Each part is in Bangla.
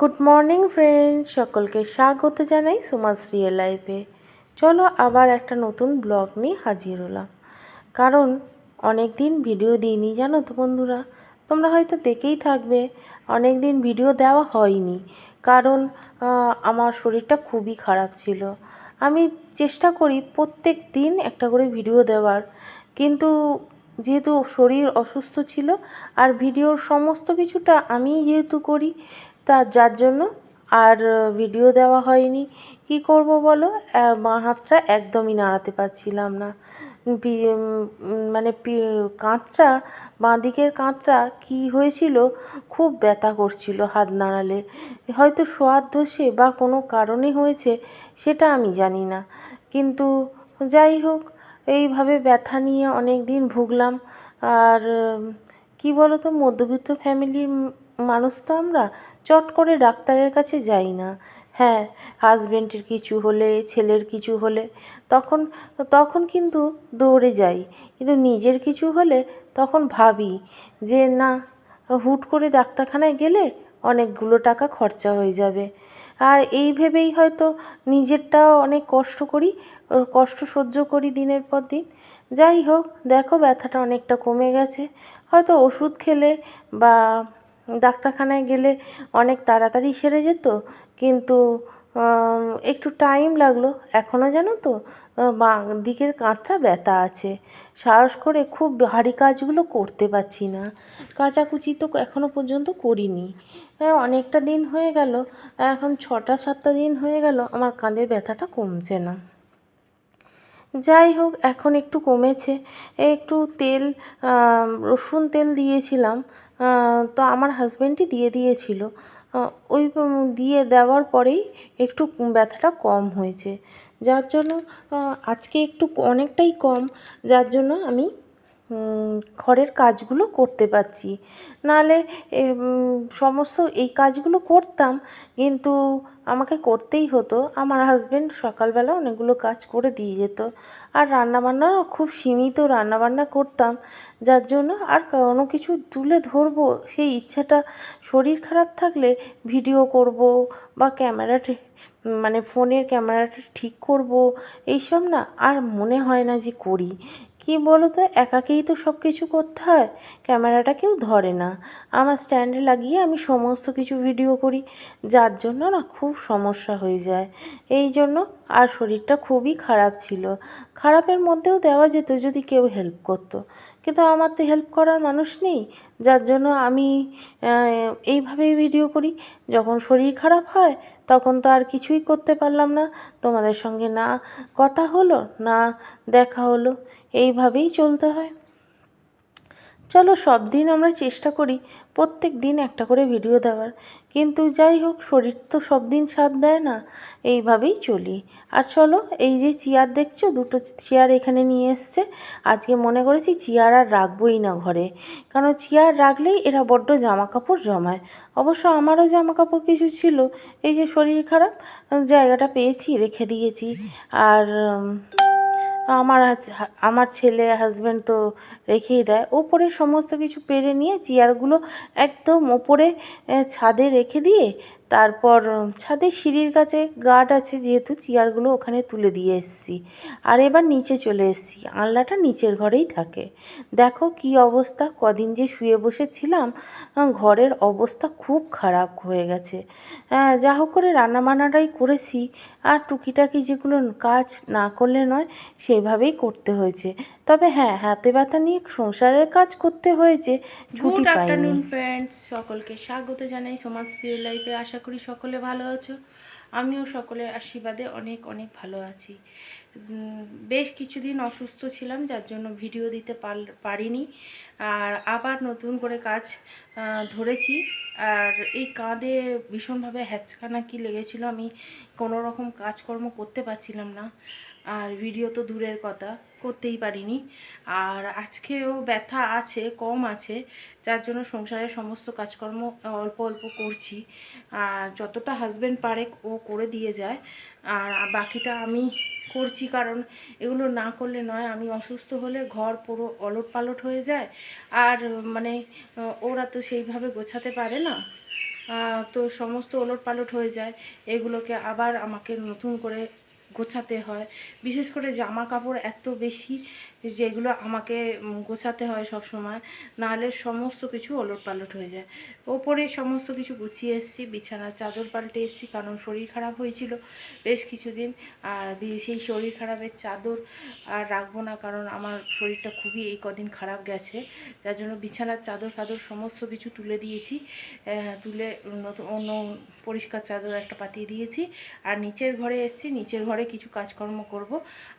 গুড মর্নিং ফ্রেন্ড সকলকে স্বাগত জানাই সুমাস রিয়েল লাইফে। চলো আবার একটা নতুন ব্লগ নিয়ে হাজির হলাম। কারণ অনেক দিন ভিডিও দিইনি, জানো তো বন্ধুরা? তোমরা হয়তো দেখেই থাকবে অনেক দিন ভিডিও দেওয়া হয়নি। কারণ আমার শরীরটা খুবই খারাপ ছিল। আমি চেষ্টা করি প্রত্যেক দিন একটা করে ভিডিও দেওয়ার। কিন্তু যেহেতু শরীর অসুস্থ ছিল, আর ভিডিওর সমস্ত কিছুটা আমিই যেহেতু করি তা যার জন্য আর ভিডিও দেওয়া হয়নি। কি করব বলো? বাঁ হাতটা একদমই নাড়াতে পারছিলাম না। মানে কাঁধটা, বাঁ দিকের কাঁধটা কী হয়েছিল খুব ব্যথা করছিল হাত নাড়ালে। হয়তো শোয়ার দোষে বা কোনো কারণে হয়েছে সেটা আমি জানি না। কিন্তু যাই হোক, এইভাবে ব্যথা নিয়ে অনেক দিন ভুগলাম। আর কি বলো তো মধ্যবিত্ত ফ্যামিলির মানুষ তো আমরা চট করে ডাক্তারের কাছে যাই না। হ্যাঁ হাজবেন্ডের কিছু হলে, ছেলের কিছু হলে তখন তখন কিন্তু দৌড়ে যাই। কিন্তু নিজের কিছু হলে তখন ভাবি যে না, হুট করে ডাক্তারখানায় গেলে অনেকগুলো টাকা খরচা হয়ে যাবে। আর এই ভেবেই হয়তো নিজেরটাও অনেক কষ্ট করি, কষ্ট সহ্য করি দিনের পর দিন। যাই হোক, দেখো ব্যথাটা অনেকটা কমে গেছে। হয়তো ওষুধ খেলে বা ডাক্তারখানায় গেলে অনেক তাড়াতাড়ি সেরে যেত, কিন্তু একটু টাইম লাগল। এখনও জানো তো বাঁ দিকের কাঁধটা ব্যথা আছে। সাহস করে খুব ভারী কাজগুলো করতে পারছি না। কাচাকুচি তো এখনও পর্যন্ত করিনি। হ্যাঁ অনেকটা দিন হয়ে গেল। এখন ছটা, সাতটা দিন হয়ে গেল, আমার কাঁধের ব্যথাটা কমছে না। যাই হোক, এখন একটু কমেছে। একটু তেল রসুন তেল দিয়েছিলাম। তো আমার হাজব্যান্ডই দিয়ে দিয়েছিল। ওই দিয়ে দেওয়ার পরেই একটু ব্যথাটা কম হয়েছে। যার জন্য আজকে একটু অনেকটাই কম। যার জন্য আমি ঘরের কাজগুলো করতে পারছি। নাহলে সমস্ত এই কাজগুলো করতাম, কিন্তু আমাকে করতেই হতো। আমার হাজবেন্ড সকালবেলা অনেকগুলো কাজ করে দিয়ে যেত। আর রান্নাবান্নাও খুব সীমিত রান্নাবান্না করতাম, যার জন্য আর কোনো কিছু তুলে ধরবো, সেই ইচ্ছাটা শরীর খারাপ থাকলে ভিডিও করব বা ক্যামেরা মানে ফোনের ক্যামেরাটা ঠিক করব, এইসব না আর মনে হয় না যে করি। কি বলো তো একাকেই তো সব কিছু করতে হয়, ক্যামেরাটা কেউ ধরে না। আমার স্ট্যান্ডে লাগিয়ে আমি সমস্ত কিছু ভিডিও করি, যার জন্য না খুব সমস্যা হয়ে যায়। এই জন্য আর শরীরটা খুবই খারাপ ছিল। খারাপের মধ্যেও দেওয়া যেত যদি কেউ হেল্প করতো। কিন্তু আমার তো হেল্প করার মানুষ নেই। যার জন্য আমি এইভাবেই ভিডিও করি। যখন শরীর খারাপ হয়, তখন তো আর কিছুই করতে পারলাম না। তোমাদের সঙ্গে না কথা হলো, না দেখা হলো। এইভাবেই চলতে হয়। চলো সব দিন আমরা চেষ্টা করি প্রত্যেক দিন একটা করে ভিডিও দেওয়ার। কিন্তু যাই হোক, শরীর তো সব দিন সাথ দেয় না, এইভাবেই চলি। আর চলো, এই যে চেয়ার দেখছ, দুটো চেয়ার এখানে নিয়ে এসছে। আজকে মনে করেছি চেয়ার আর রাখবোই না ঘরে। কারণ চেয়ার রাখলেই এরা বড্ড জামা কাপড় জমায়। অবশ্য আমারও জামা কাপড় কিছু ছিল। এই যে শরীর খারাপ, জায়গাটা পেয়েছি, রেখে দিয়েছি। আর আমার আমার ছেলে হাজব্যান্ড তো রেখেই দেয়। ওপরে সমস্ত কিছু পেরে নিয়ে চেয়ারগুলো একদম ওপরে ছাদে রেখে দিয়ে তারপর ছাদে সিঁড়ির কাছে গার্ড আছে যেহেতু চেয়ারগুলো ওখানে তুলে দিয়ে এসেছি। আর এবার নিচে চলে এসেছি। আনলাটা নিচের ঘরেই থাকে। দেখো কি অবস্থা কদিন যে শুয়ে বসেছিলাম ঘরের অবস্থা খুব খারাপ হয়ে গেছে। আহ, যা হোক করে রান্নাবান্নাটাই করেছি। আর টুকিটাকি যেগুলো কাজ না করলে নয় সেভাবেই করতে হয়েছে। তবে হ্যাঁ হাতে ব্যথা নিয়ে সংসারের কাজ করতে হয়েছে ছুটি পাইনি। ফ্রেন্ডস সকলকে স্বাগত জানাই। সমাজ লাইফে আশা করি সকলে ভালো আছো। আমিও সকলের আশীর্বাদে অনেক অনেক ভালো আছি। বেশ কিছুদিন অসুস্থ ছিলাম, যার জন্য ভিডিও দিতে পার- পারিনি। আর আবার নতুন করে কাজ ধরেছি। আর এই কাঁধে ভীষণভাবে হ্যাচকানা কি লেগেছিল, আমি কোনো রকম কাজকর্ম করতে পারছিলাম না। আর ভিডিও তো দূরের কথা। করতেই পারিনি। আর আজকেও ব্যথা আছে, কম আছে, যার জন্য সংসারের সমস্ত কাজকর্ম অল্প অল্প করছি। আর যতটা হাজব্যান্ড পারে, ও করে দিয়ে যায়। আর বাকিটা আমি করছি, কারণ এগুলো না করলে নয়, আমি অসুস্থ হলে ঘর পুরো অলট পালট হয়ে যায়। আর মানে ওরা তো সেইভাবে গোছাতে পারে না। তো সমস্ত ওলট পালট হয়ে যায়। এগুলোকে আবার আমাকে নতুন করে গোছাতে হয়। বিশেষ করে জামা কাপড় এত বেশি যেগুলো আমাকে গোছাতে হয় সব সময়, নাহলে সমস্ত কিছু ওলট পালট হয়ে যায়। ওপরে সমস্ত কিছু গুছিয়ে এসেছি, বিছানার চাদর পাল্টে এসেছি, কারণ শরীর খারাপ হয়েছিল বেশ কিছুদিন। আর সেই শরীর খারাপের চাদর আর রাখব না, কারণ আমার শরীরটা খুবই এই কদিন খারাপ গেছে। যার জন্য বিছানার চাদর ফাদর সমস্ত কিছু তুলে দিয়েছি। তুলে অন্য পরিষ্কার চাদর একটা পাতিয়ে দিয়েছি। আর নিচের ঘরে এসেছি, নিচের ঘরে কিছু কাজকর্ম করব।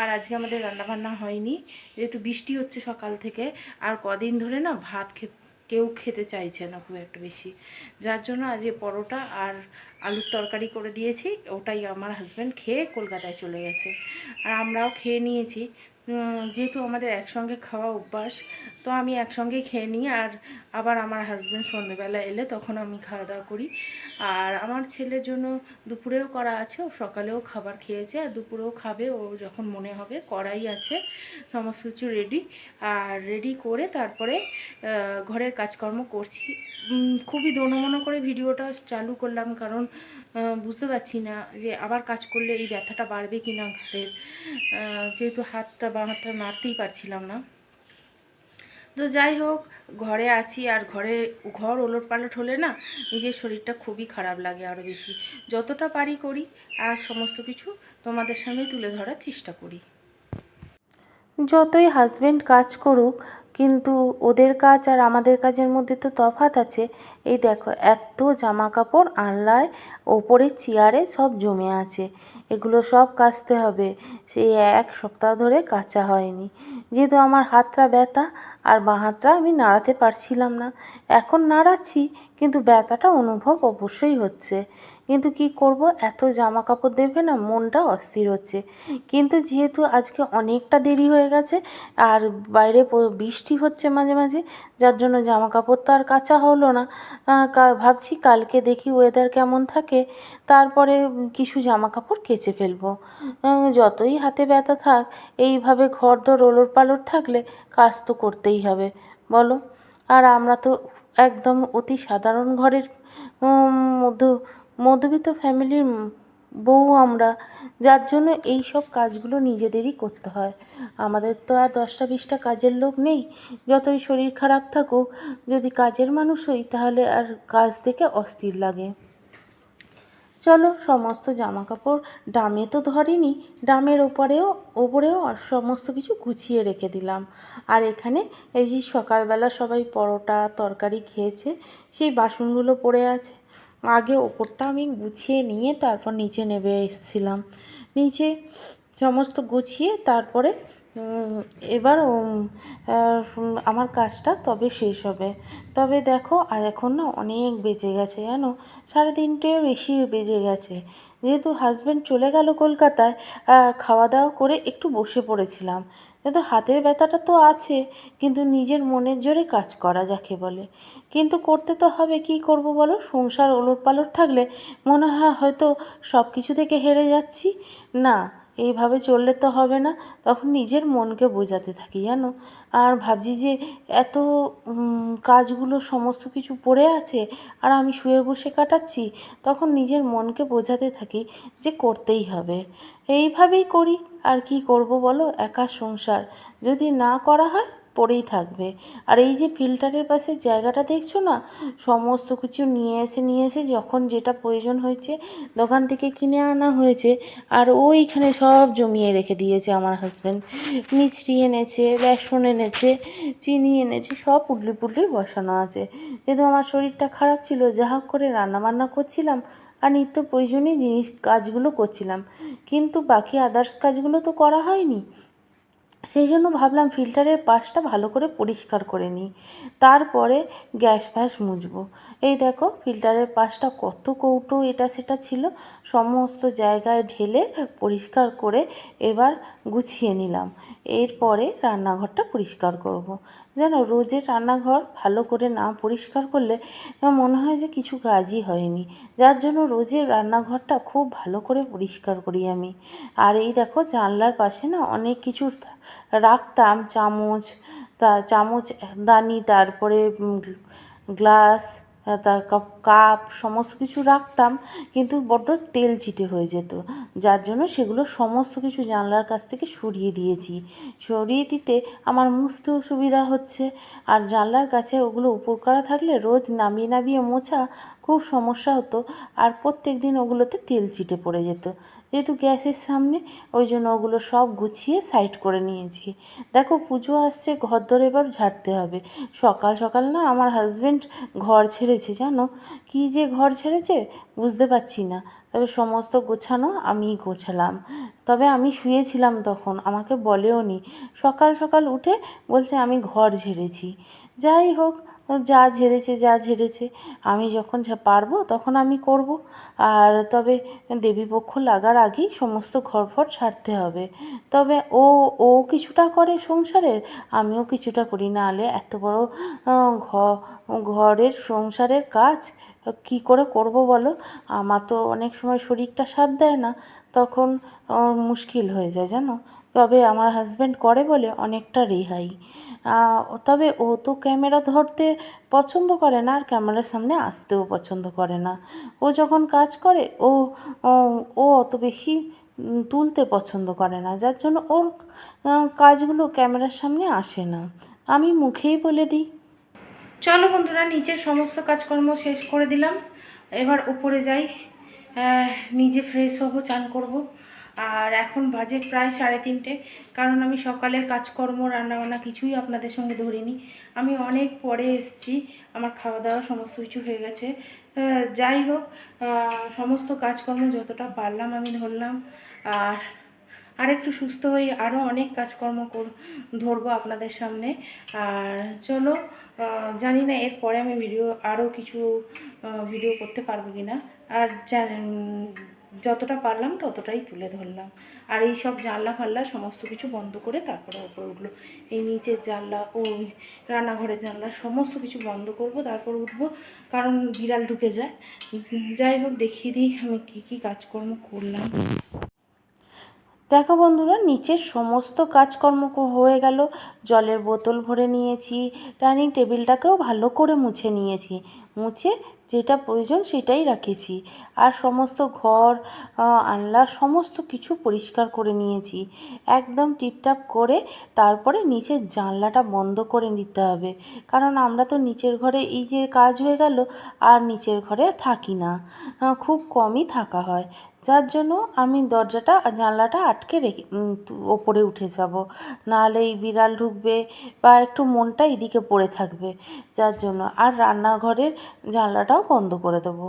আর আজকে আমাদের রান্নাবান্না হয়নি। যেহেতু বৃষ্টি হচ্ছে সকাল থেকে, আর কদিন ধরে না ভাত খেতে কেউ খেতে চাইছে না খুব একটু বেশি। যার জন্য আজকে পরোটা আর আলুর তরকারি করে দিয়েছি, ওটাই আমার হাজব্যান্ড খেয়ে কলকাতায় চলে গেছে। আর আমরাও খেয়ে নিয়েছি। যেহেতু আমাদের একসঙ্গে খাওয়া অভ্যাস, তো আমি একসঙ্গেই খেয়ে নিই আর আবার আমার হাজব্যান্ড সন্ধ্যেবেলা এলে তখন আমি খাওয়া দাওয়া করি। আর আমার ছেলের জন্য দুপুরেও করা আছে, ও সকালেও খাবার খেয়েছে আর দুপুরেও খাবে, ও যখন মনে হবে করাই আছে, সমস্ত কিছু রেডি আর রেডি করে তারপরে ঘরের কাজকর্ম করছি। খুবই দোনমনো করে ভিডিওটা চালু করলাম কারণ বুঝতে পারছি না যে আবার কাজ করলে এই ব্যথাটা বাড়বে কি না আহ, যেহেতু হাতটা বা হাতটা নাড়তেই পারছিলাম না। তো যাই হোক ঘরে আছি আর ঘরে ঘর ওলট পালট হলে না নিজের শরীরটা খুবই খারাপ লাগে আরও বেশি। যতটা পারি করি আর সমস্ত কিছু তোমাদের সামনে তুলে ধরার চেষ্টা করি। যতই হাজবেন্ড কাজ করুক কিন্তু ওদের কাজ আর আমাদের কাজের মধ্যে তো তফাত আছে। এই দেখো, এত জামা কাপড় আনলায় ওপরে চেয়ারে সব জমে আছে। এগুলো সব কাচতে হবে। সেই এক সপ্তাহ ধরে কাচা হয়নি। যেহেতু আমার হাতটা ব্যথা, আর বাঁ হাতটা আমি নাড়াতে পারছিলাম না। এখন নাড়াচ্ছি, কিন্তু ব্যথাটা অনুভব অবশ্যই হচ্ছে। কিন্তু কি করব? এত জামা কাপড় দেবে না, মনটা অস্থির হচ্ছে। কিন্তু যেহেতু আজকে অনেকটা দেরি হয়ে গেছে, আর বাইরে বৃষ্টি হচ্ছে মাঝে মাঝে, যার জন্য জামা কাপড় তো আর কাচা হলো না। ভাবছি কালকে দেখি ওয়েদার কেমন থাকে, তারপরে কিছু জামা কাপড় কেচে ফেলব। যতই হাতে ব্যথা থাক, এইভাবে ঘর দর ওলট পালট থাকলে কাজ তো করতেই হবে। বলো, আর আমরা তো একদম অতি সাধারণ ঘরের মধ্য মধ্যবিত্ত ফ্যামিলির বউ আমরা। যার জন্য এই সব কাজগুলো নিজেদেরই করতে হয়। আমাদের তো আর দশটা বিশটা কাজের লোক নেই। যতই শরীর খারাপ থাকুক, যদি কাজের মানুষ হই, তাহলে আর কাজ থেকে অস্থির লাগে। চলো, সমস্ত জামা কাপড় ডামে তো ধরিনি, ডামের ওপরেও ওপরেও সমস্ত কিছু গুছিয়ে রেখে দিলাম। আর এখানে এই যে সকালবেলা সবাই পরোটা, তরকারি খেয়েছে, সেই বাসনগুলো পড়ে আছে। আগে ওপরটা আমি গুছিয়ে নিয়ে তারপর নিচে নেমে এসেছিলাম। নিচে সমস্ত গুছিয়ে তারপরে এবার আমার কাজটা তবে শেষ হবে। তবে দেখো, আর এখন না অনেক বেজে গেছে, জানো? সাড়ে তিনটে বেশি বেজে গেছে। যেহেতু হাজব্যান্ড চলে গেল কলকাতায় খাওয়া দাওয়া করে একটু বসে পড়েছিলাম। কিন্তু হাতের ব্যথাটা তো আছে, কিন্তু নিজের মনের জোরে কাজ করা যাকে বলে। কিন্তু করতে তো হবে, কী করব বলো? সংসার ওলট পালট থাকলে মনে হয় হয়তো সব কিছু থেকে হেরে যাচ্ছি। না এইভাবে চললে তো হবে না। তখন নিজের মনকে বোঝাতে থাকি, জানো? আর ভাবছি যে এত কাজগুলো সমস্ত কিছু পড়ে আছে আর আমি শুয়ে বসে কাটাচ্ছি, তখন নিজের মনকে বোঝাতে থাকি যে করতেই হবে। এইভাবেই করি। আর কি করব বলো? একা সংসার। যদি না করা হয় পড়েই থাকবে। আর এই যে ফিল্টারের পাশে জায়গাটা দেখছ না? সমস্ত কিছু নিয়ে এসে নিয়ে এসে যখন যেটা প্রয়োজন হয়েছে দোকান থেকে কিনে আনা হয়েছে আর ওইখানে সব জমিয়ে রেখে দিয়েছে আমার হাজব্যান্ড মিষ্টি এনেছে, বেসন এনেছে, চিনি এনেছে, সব পুডলি পুডলি বসানো আছে। যেহেতু আমার শরীরটা খারাপ ছিল, যা হোক করে রান্নাবান্না করছিলাম আর নিত্য প্রয়োজনীয় জিনিস কাজগুলো করছিলাম। কিন্তু বাকি আদার্স কাজগুলো তো করা হয়নি। সেই জন্য ভাবলাম ফিল্টারের পাশটা ভালো করে পরিষ্কার করে নিই। তারপরে গ্যাস ফ্যাস মুছবো। এই দেখো ফিল্টারের পাশটা কত কৌটো এটা সেটা ছিল। সমস্ত জায়গায় ঢেলে পরিষ্কার করে এবার গুছিয়ে নিলাম। এরপরে রান্নাঘরটা পরিষ্কার করব। যেন রোজের রান্নাঘর ভালো করে না পরিষ্কার করলে মনে হয় যে কিছু কাজই হয়নি। যার জন্য রোজের রান্নাঘরটা খুব ভালো করে পরিষ্কার করি আমি। আর এই দেখো জানলার পাশে না অনেক কিছু রাখতাম চামচ, তা চামচ, দানি, তারপরে গ্লাস, তা কাপ- কাপ, সমস্ত কিছু রাখতাম, কিন্তু বড্ড তেল ছিটে হয়ে যেত। যার জন্য সেগুলো সমস্ত কিছু জানলার কাছ থেকে সরিয়ে দিয়েছি। সরিয়ে দিতে আমার মুছতেও সুবিধা হচ্ছে। আর জানলার কাছে ওগুলো উপর করা থাকলে রোজ নামিয়ে নামিয়ে মোছা খুব সমস্যা হতো। আর প্রত্যেক দিন ওগুলোতে তেল ছিটে পড়ে যেত। যেহেতু গ্যাসের সামনে, ওই জন্য ওগুলো সব গুছিয়ে সাইড করে নিয়েছি। দেখো, পুজো আসছে, ঘর ধরে এবার ঝাড়তে হবে। সকাল সকাল না আমার হাজব্যান্ড ঘর ছেড়েছে, জানো? কি যে ঘর ছেড়েছে, বুঝতে পারছি না। তবে সমস্ত গোছানো আমিই গোছালাম। তবে আমি শুয়েছিলাম তখন, আমাকে বলেও নি সকাল সকাল উঠে বলছে, আমি ঘর ঝেড়েছি। যাই হোক যা ঝেড়েছে যা ঝেড়েছে, আমি যখন পারব তখন আমি করব। আর তবে দেবীপক্ষ লাগার আগেই সমস্ত ঘর ফর ছাড়তে হবে। তবে ও ও কিছুটা করে সংসারের, আমিও কিছুটা করি। নাহলে এত বড় ঘরের সংসারের কাজ কি করে করব বলো? আমার তো অনেক সময় শরীরটা সাথ দেয় না, তখন মুশকিল হয়ে যায়, জানো? তবে আমার হাজব্যান্ড করে বলে অনেকটা রেহাই। তবে ও তো ক্যামেরা ধরতে পছন্দ করে না আর ক্যামেরার সামনে আসতেও পছন্দ করে না। ও যখন কাজ করে, ও ও- অত বেশি তুলতে পছন্দ করে না। যার জন্য ওর কাজগুলো ক্যামেরার সামনে আসে না। আমি মুখেই বলে দিই। চলো বন্ধুরা, নিচের সমস্ত কাজকর্ম শেষ করে দিলাম। এবার উপরে যাই। নিজে ফ্রেশ হব, চান করব। আর এখন বাজে প্রায় সাড়ে তিনটে। কারণ আমি সকালের কাজকর্ম, রান্নাবান্না কিছুই আপনাদের সঙ্গে ধরিনি। আমি অনেক পরে এসেছি, আমার খাওয়া দাওয়া সমস্ত কিছু হয়ে গেছে। যাই হোক সমস্ত কাজকর্ম যতটা পারলাম আমি ধরলাম। আর আর একটু সুস্থ হয়ে আরও অনেক কাজকর্ম কর, ধরবো আপনাদের সামনে। আর চলো জানি না এরপরে আমি ভিডিও আরও কিছু ভিডিও করতে পারব কি না আর যতটা পারলাম ততটাই তুলে ধরলাম। আর এই সব জানলা ফাল্লা সমস্ত কিছু বন্ধ করে তারপরে উপরে উঠল। এই নিচের জানলা ও রান্নাঘরের জানলা সমস্ত কিছু বন্ধ করব, তারপর উঠবো। কারণ বিড়াল ঢুকে যায়। যাই হোক, দেখিয়ে দিই আমি কী কী কাজকর্ম করলাম। দেখো বন্ধুরা, নিচের সমস্ত কাজকর্ম হয়ে গেল। জলের বোতল ভরে নিয়েছি, ডাইনিং টেবিলটাকেও ভালো করে মুছে নিয়েছি। মুছে যেটা প্রয়োজন সেটাই রাখেছি। আর সমস্ত ঘর আনলা সমস্ত কিছু পরিষ্কার করে নিয়েছি। একদম টিপটাপ করে তারপরে নিচের জানলাটা বন্ধ করে নিতে হবে। কারণ আমরা তো নিচের ঘরে এই যে কাজ হয়ে গেল, আর নিচের ঘরে থাকি না। খুব কমই থাকা হয়। যার জন্য আমি দরজাটা, জানলাটা আটকে রেখে ওপরে উঠে যাব। নাহলে এই বিড়াল ঢুকবে বা একটু মনটা এদিকে পড়ে থাকবে। যার জন্য আর রান্নাঘরের জানলাটাও বন্ধ করে দেবো।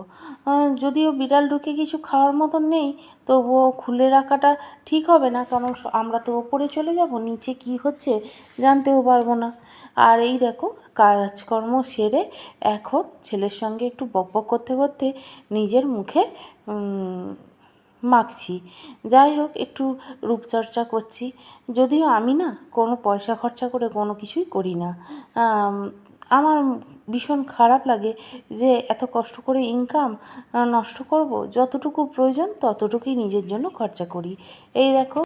যদিও বিড়াল ঢুকে কিছু খাওয়ার মতন নেই, তবুও খুলে রাখাটা ঠিক হবে না কারণ আমরা তো ওপরে চলে যাব, নিচে কি হচ্ছে জানতেও পারব না। আর এই দেখো, কাজকর্ম সেরে এখন ছেলের সঙ্গে একটু বকবক করতে করতে নিজের মুখে মাখছি। যাই হোক, একটু রূপচর্চা করছি। যদিও আমি না কোনো পয়সা খরচা করে কোনো কিছুই করি না। আমার ভীষণ খারাপ লাগে যে এত কষ্ট করে ইনকাম নষ্ট করব। যতটুকু প্রয়োজন ততটুকুই নিজের জন্য খরচা করি। এই দেখো।